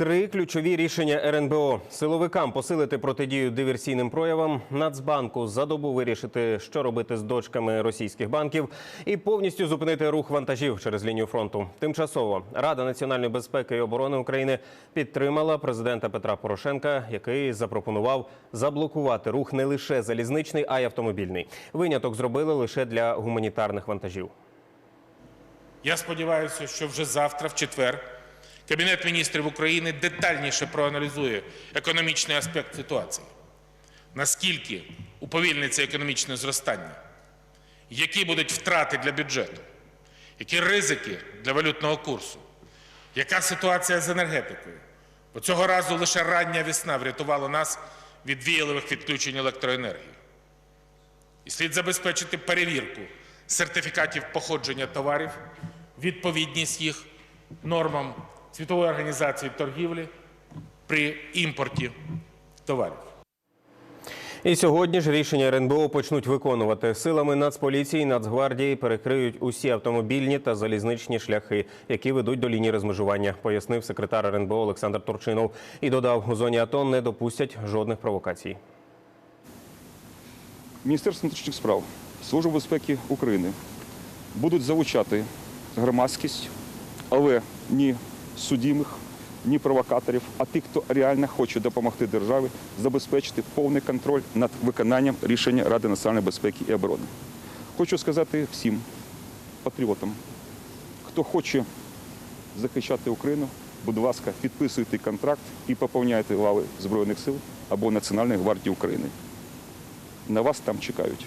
Три ключові рішення РНБО силовикам посилити протидію диверсійним проявам, Нацбанку за добу вирішити, що робити з дочками російських банків, і повністю зупинити рух вантажів через лінію фронту. Тимчасово Рада національної безпеки і оборони України підтримала президента Петра Порошенка, який запропонував заблокувати рух не лише залізничний, а й автомобільний. Виняток зробили лише для гуманітарних вантажів. Я сподіваюся, що вже завтра, в четвер, Кабінет міністрів України детальніше проаналізує економічний аспект ситуації. Наскільки уповільниться економічне зростання, які будуть втрати для бюджету, які ризики для валютного курсу, яка ситуація з енергетикою. Бо цього разу лише рання весна врятувала нас від віялових відключень електроенергії. І слід забезпечити перевірку сертифікатів походження товарів, відповідність їх нормам Світової організації торгівлі при імпорті товарів. І сьогодні ж рішення РНБО почнуть виконувати силами Нацполіції, і Нацгвардії перекриють усі автомобільні та залізничні шляхи, які ведуть до лінії розмежування, пояснив секретар РНБО Олександр Турчинов. І додав, у зоні АТО не допустять жодних провокацій. Міністерство внутрішніх справ, Служба безпеки України будуть залучати громадськість, але ні судімих, ні провокаторів, а тих, хто реально хоче допомогти державі забезпечити повний контроль над виконанням рішення Ради національної безпеки і оборони. Хочу сказати всім патріотам, хто хоче захищати Україну, будь ласка, підписуйте контракт і поповняйте лави Збройних сил або Національної гвардії України. На вас там чекають.